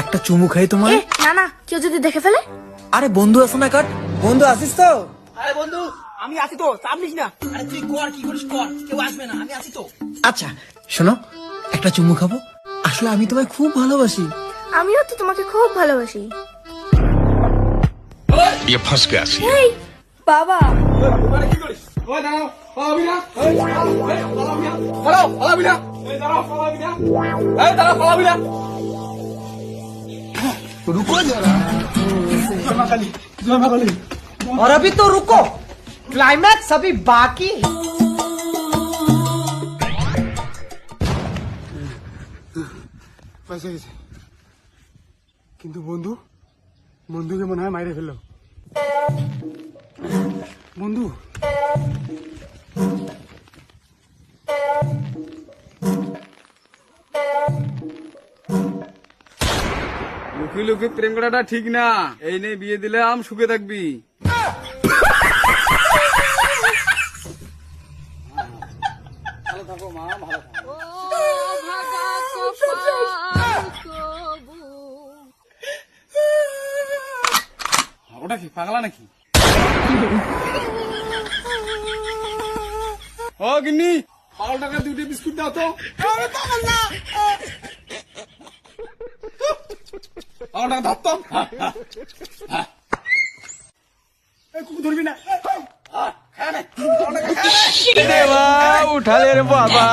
একটা চুমু খাই তোমার এ না না কেউ যদি দেখে ফেলে আরে বন্ধু আছো না কাট বন্ধু আসিস তো আরে বন্ধু আমি আছি তো চাপ নিস না আরে তুই কর কি করিস কর কেউ আসবে না আমি আছি তো আচ্ছা শোনো একটা চুমু খাবো আসলে আমি তোমায় খুব ভালোবাসি আমিও তো তোমাকে খুব ভালোবাসি ये फंस गया सी এই বাবা মানে কি করিস ওই দাঁড়াও পালাবি না ওই দাঁড়াও এই, পালাবি না দাঁড়াও পালাবি না এই দাঁড়াও পালাবি না এই দাঁড়াও পালাবি না রুকো যারা জমা খালি জমা খালি और अभी तो रुको क्लाइमैक्स अभी बाकी है। পয়সা গেছে কিন্তু বন্ধু বন্ধুকে মনে হয় মাইরে ফেললো বন্ধু লুকি লুকি প্রেম করাটা ঠিক না। এই নে বিয়ে দিলে আম সুখে থাকবি। ওটা কি, পাগলা নাকি? ও গিন্নি পাগল টাকা দুটি বিস্কুট দাও তো। টাকা ধরতাম কুকুর ধরবি না। উঠালে রে বাবা।